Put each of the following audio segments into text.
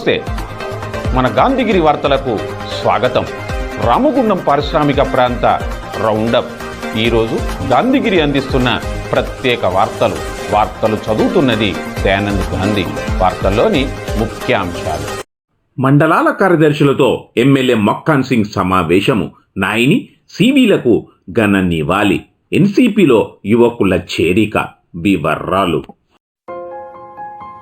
నమస్తే. మన గాంధీగిరి వార్తలకు స్వాగతం. రామగుండం పారిశ్రామిక ప్రాంత రౌండప్. ఈరోజు గాంధీగిరి అందిస్తున్న ప్రత్యేక వార్తలు. వార్తలు చదువుతున్నది దయానంద్ గాంధీ. వార్తల్లోని ముఖ్యాంశాలు. మండలాల కార్యదర్శులతో ఎమ్మెల్యే మక్కాన్ సింగ్ సమావేశము. నాయిని సివిలకు ఘన నివాళి. ఎన్సిపిలో యువకుల చేరిక. వివర్రాలు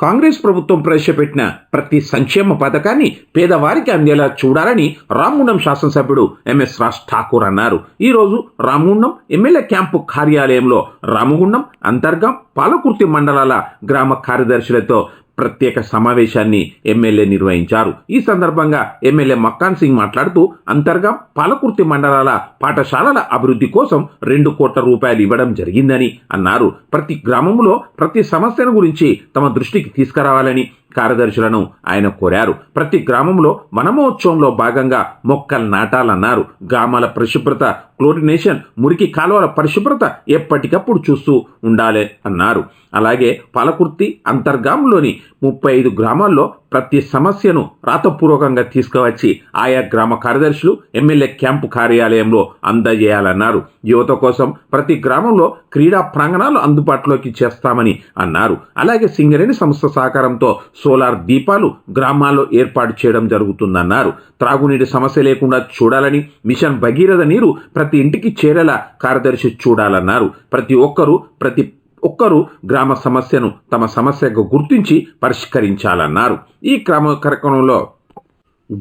Congress ప్రభుత్వం ప్రవేశపెట్టిన ప్రతి సంక్షేమ పథకాన్ని పేదవారికి అందేలా చూడాలని రామగుండం శాసనసభ్యుడు ఎంఎస్ రాజ్ ఠాకూర్ అన్నారు. ఈరోజు రామగుండం ఎమ్మెల్యే క్యాంపు కార్యాలయంలో రామగుండం అంతర్గం పాలకుర్తి మండలాల గ్రామ కార్యదర్శులతో ప్రత్యేక సమావేశాన్ని ఎమ్మెల్యే నిర్వహించారు. ఈ సందర్భంగా ఎమ్మెల్యే మక్కాన్ సింగ్ మాట్లాడుతూ అంతర్గా పాలకుర్తి మండలాల పాఠశాలల అభివృద్ధి కోసం రెండు కోట్ల రూపాయలు ఇవ్వడం జరిగిందని అన్నారు. ప్రతి గ్రామంలో ప్రతి సమస్యను గురించి తమ దృష్టికి తీసుకురావాలని కార్యదర్శులను ఆయన కోరారు. ప్రతి గ్రామంలో వనమహోత్సవంలో భాగంగా మొక్కలు నాటాలన్నారు. గ్రామాల పరిశుభ్రత క్లోరినేషన్ మురికి కాలువల పరిశుభ్రత ఎప్పటికప్పుడు చూస్తూ ఉండాలి అన్నారు. అలాగే పాలకుర్తి అంతర్గాంలోని ముప్పై ఐదు గ్రామాల్లో ప్రతి సమస్యను రాతపూర్వకంగా తీసుకువచ్చి ఆయా గ్రామ కార్యదర్శులు ఎమ్మెల్యే క్యాంపు కార్యాలయంలో అందజేయాలన్నారు. యువత కోసం ప్రతి గ్రామంలో క్రీడా ప్రాంగణాలు అందుబాటులోకి చేస్తామని అన్నారు. అలాగే సింగరేణి సంస్థ సహకారంతో సోలార్ దీపాలు గ్రామాల్లో ఏర్పాటు చేయడం జరుగుతుందన్నారు. త్రాగునీటి సమస్య లేకుండా చూడాలని మిషన్ భగీరథ నీరు ప్రతి ఇంటికి చేరేలా కార్యదర్శి చూడాలన్నారు. ప్రతి ఒక్కరూ ప్రతి ఒక్కరూ గ్రామ సమస్యను తమ సమస్యగా గుర్తించి పరిష్కరించాలన్నారు. ఈ క్రమ కార్యక్రమంలో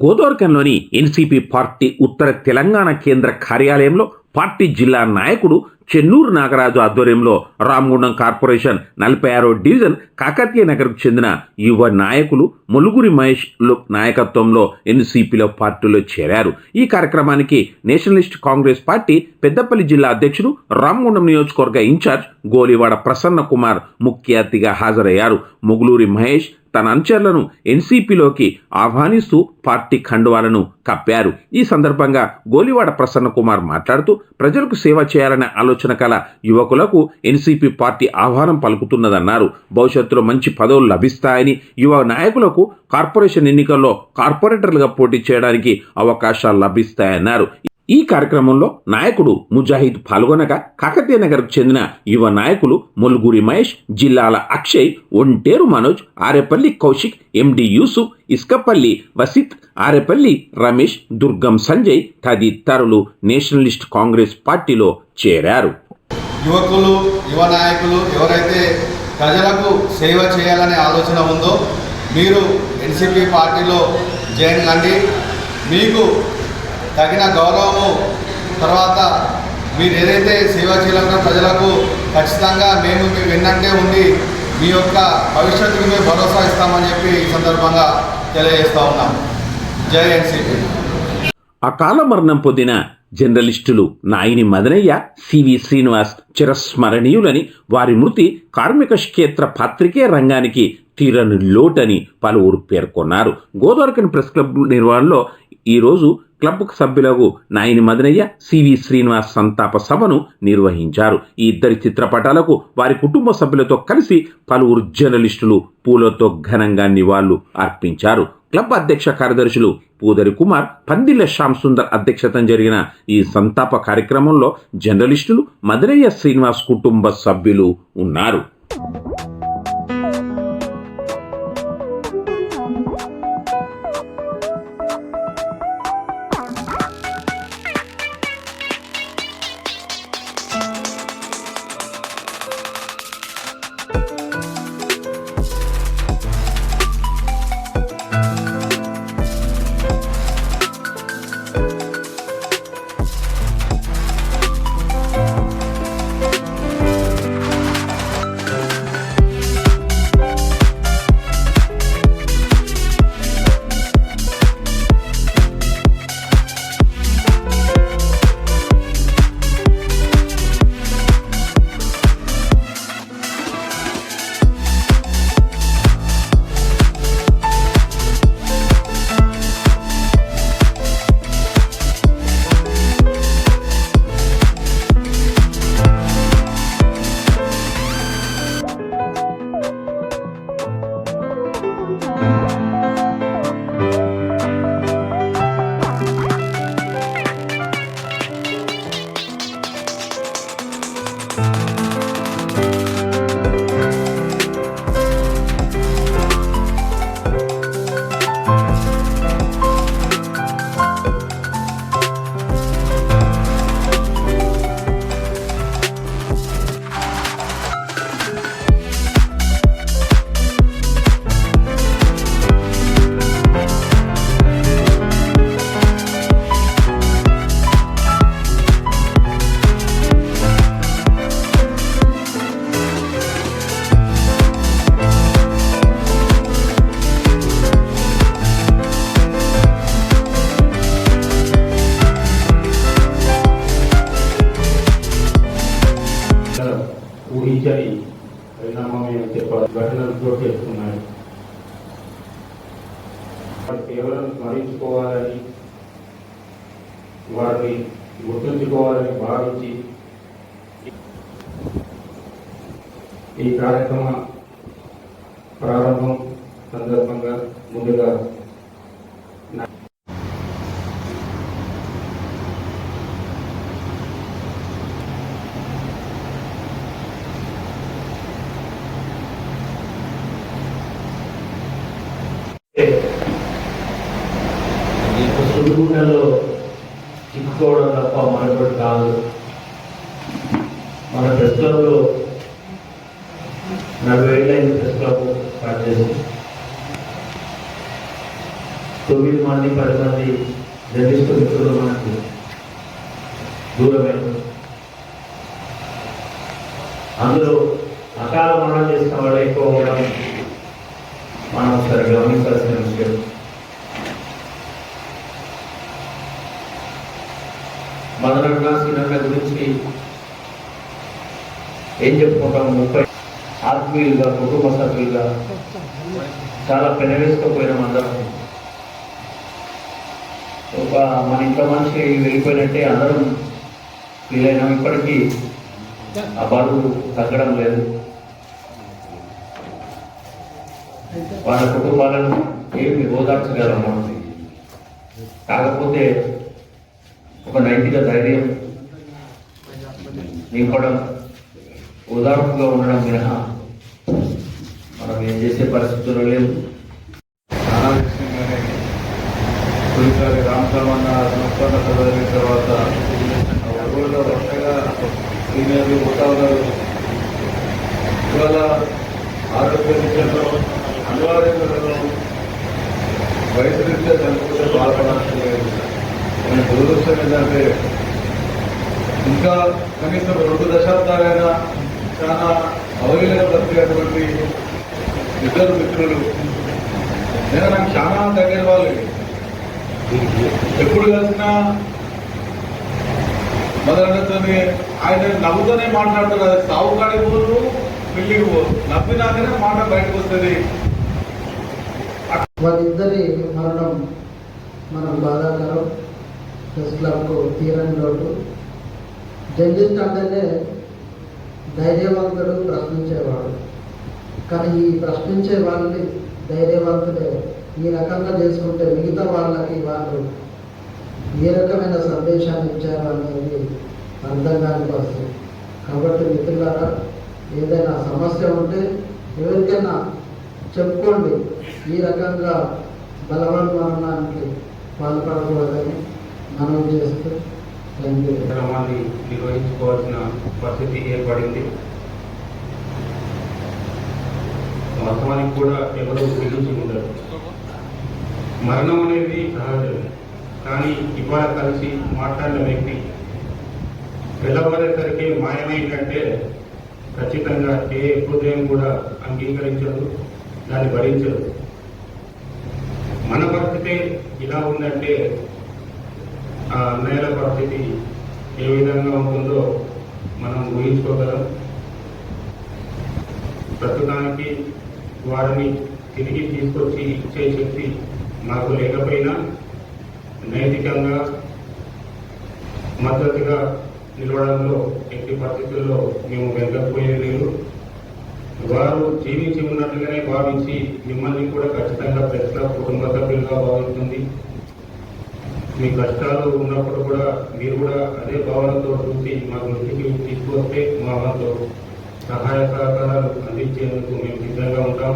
గోదావరికంలోని ఎన్సీపీ పార్టీ ఉత్తర తెలంగాణ కేంద్ర కార్యాలయంలో పార్టీ జిల్లా నాయకుడు చెన్నూరు నాగరాజు ఆధ్వర్యంలో రామగుండం కార్పొరేషన్ నలభై ఆరో డివిజన్ కాకతీయ నగర్కు చెందిన యువ నాయకులు ములుగురి మహేష్ నాయకత్వంలో ఎన్సీపీలో పార్టీలో చేరారు. ఈ కార్యక్రమానికి నేషనలిస్ట్ కాంగ్రెస్ పార్టీ పెద్దపల్లి జిల్లా అధ్యక్షుడు రామగుండం నియోజకవర్గ ఇన్ఛార్జ్ గోలివాడ ప్రసన్న కుమార్ ముఖ్య అతిథిగా హాజరయ్యారు. ముగులూరి మహేష్ తన అనుచరులను ఎన్సీపీలోకి ఆహ్వానిస్తూ పార్టీ ఖండువాలను కప్పారు. ఈ సందర్భంగా గోలివాడ ప్రసన్న కుమార్ మాట్లాడుతూ ప్రజలకు సేవ చేయాలనే ఆలోచన కల యువకులకు ఎన్సీపీ పార్టీ ఆహ్వానం పలుకుతున్నదన్నారు. భవిష్యత్తులో మంచి పదవులు లభిస్తాయని యువ నాయకులకు కార్పొరేషన్ ఎన్నికల్లో కార్పొరేటర్లుగా పోటీ చేయడానికి అవకాశాలు లభిస్తాయన్నారు. ఈ కార్యక్రమంలో నాయకుడు ముజాహిద్ పాల్గొనగా కాకతీయ నగర్కు చెందిన యువ నాయకులు ములుగురి మహేష్ జిల్లాల అక్షయ్ ఒంటేరు మనోజ్ ఆరేపల్లి కౌశిక్ ఎండి యూసుఫ్ ఇస్కపల్లి వసిత్ ఆరేపల్లి రమేష్ దుర్గం సంజయ్ తదితరులు నేషనలిస్ట్ కాంగ్రెస్ పార్టీలో చేరారు. యువకులు యువ నాయకులు ఎవరైతే ప్రజలకు సేవ చేయాలనే ఆలోచన ఉందో మీరు ఎన్సిపి పార్టీలో జాయిన్ మీకు తగిన గౌరవము. తర్వాత మీరు ఏదైతే సేవ చేయాలన్న ప్రజలకు ఖచ్చితంగా మేము మీ వెన్నంటే ఉండి మీ యొక్క భవిష్యత్తుకు మేము భరోసా ఇస్తామని చెప్పి ఈ సందర్భంగా తెలియజేస్తా ఉన్నాం. జై ఎన్సిపి. అకాల మరణం పొందిన జర్నలిస్టులు నాయిని మదనయ్య సివి శ్రీనివాస్ చిరస్మరణీయులని. వారి మృతి కార్మిక క్షేత్ర పత్రికే రంగానికి తీరని లోటని పలువురు పేర్కొన్నారు. గోదావరికని ప్రెస్ క్లబ్ నిర్వహణలో ఈరోజు క్లబ్ సభ్యులకు నాయని మదనయ్య సివి శ్రీనివాస్ సంతాప సభను నిర్వహించారు. ఈ ఇద్దరి చిత్రపటాలకు వారి కుటుంబ సభ్యులతో కలిసి పలువురు జర్నలిస్టులు పూలతో ఘనంగా నివాళులు అర్పించారు. క్లబ్ అధ్యక్ష కార్యదర్శులు పూదరి కుమార్ పందిల్ల శ్యామ్ సుందర్ అధ్యక్షతన జరిగిన ఈ సంతాప కార్యక్రమంలో జర్నలిస్టులు మదనయ్య శ్రీనివాస్ కుటుంబ సభ్యులు ఉన్నారు. కేవలం సేవలను స్మరించుకోవాలని వారిని గుర్తుంచుకోవాలని భావించి ఈ కార్యక్రమ ప్రారంభం సందర్భంగా ముందుగా ఈ సుడిగుండలో చిక్కుకోవడం తప్ప మరొకటి కాదు మన ప్రెస్ క్లబ్లో నలభై ఏళ్ళైంది స్టార్ట్ చేసి తొమ్మిది మంది పది మంది జర్నలిస్టు మిత్రులు మనకు దూరమైన అందులో అకాల మరణం చేసిన వాళ్ళు ఎక్కువ ఉండడం మనం ఒకసారి గమనించాల్సిన విషయం. మదనన్న సీనన్న గురించి ఏం చెప్పుకుంటాం? ముప్పై ఆత్మీయులుగా కుటుంబ సభ్యులుగా చాలా పెనవేసుకుపోయినాం అందరం. ఒక మన ఇంట్లో మనిషి వెళ్ళిపోయినట్టే అందరం ఫీల్ ఇప్పటికీ ఆ బరువు తగ్గడం లేదు. వాళ్ళ కుటుంబాలను ఏమి ఓదార్చగలం మనం కాకపోతే ఒక నైతిక ధైర్యం నింపడం ఉదాహరణగా ఉండడం మినహా మనం ఏం చేసే పరిస్థితుల్లో లేవు. చాలా విషయంగానే తొలిసారి రామకర్మన్న సంస్థాన చదివిన తర్వాత ఆ వరుసగా సీనియర్లు పోతా ఉన్నారు ఇవాళ ఆరోగ్య విషయంలో అనివార్యతలలో వయసు రీత్యా చనిపోతే బాధపడాల్సిన లేదు. నేను దురదృష్టం ఏంటంటే ఇంకా కనీసం రెండు దశాబ్దాలైనా చాలా అవలీలగా బ్రతికేటువంటి ఇద్దరు మిత్రులు. నేను నాకు చాలా దగ్గర వాళ్ళు. ఎప్పుడు కలిసినా మొదలతో ఆయన నవ్వుతూనే మాట్లాడతారు అది సాగు కాడికి పోరు పెళ్ళికి పోరు నవ్వినాకనే మాట బయటకు వస్తుంది. వాళ్ళిద్దరి మరణం మనకు బాధాకరం. ప్రెస్ క్లబ్కు తీరని లోటు. జర్నలిస్ట్ అంటేనే ధైర్యవంతుడు ప్రశ్నించేవాడు. కానీ ఈ ప్రశ్నించే వాళ్ళని ధైర్యవంతులే ఈ రకంగా చేసుకుంటే మిగతా వాళ్ళకి వాళ్ళు ఏ రకమైన సందేశాన్ని ఇచ్చారు అనేది అర్థం కాని పరిస్థితి. కాబట్టి మిత్రులారా ఏదైనా సమస్య ఉంటే ఎవరికైనా చెప్పుకోండి. ఈ రకంగా బలవన్మరణానికి పాల్పడకూడదని మనం చేస్తూ నిర్వహించుకోవాల్సిన పరిస్థితి ఏర్పడింది. మతానికి కూడా ఎవరో గురించి ఉండరు మరణం అనేది సహజం కానీ ఇవాళ కలిసి మాట్లాడిన వ్యక్తి తెల్లవారేసరికి మాయమైందంటే ఖచ్చితంగా ఏ హృదయం కూడా అంగీకరించదు దాన్ని భరించదు. మన పరిస్థితి ఇలా ఉందంటే ఆ అన్నయ్యల పరిస్థితి ఏ విధంగా ఉంటుందో మనం ఊహించుకోగలం. ప్రస్తుతానికి వారిని తిరిగి తీసుకొచ్చి ఇచ్చే శక్తి మాకు లేకపోయినా నైతికంగా మద్దతుగా నిలవడంలో ఎట్టి పరిస్థితుల్లో మేము వెనకపోయేది లేదు. వారు జీవించి ఉన్నట్లుగానే భావించి మిమ్మల్ని కూడా ఖచ్చితంగా పెద్ద కుటుంబ సభ్యులుగా భావిస్తుంది. మీ కష్టాలు ఉన్నప్పుడు కూడా మీరు కూడా అదే భావనతో చూసి మా దృష్టికి తీసుకొస్తే మా వంతు సహాయ సహకారాలు అందించేందుకు మేము సిద్ధంగా ఉంటాం.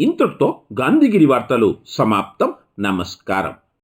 ఇంతటితో గాంధీగిరి వార్తలు సమాప్తం. నమస్కారం.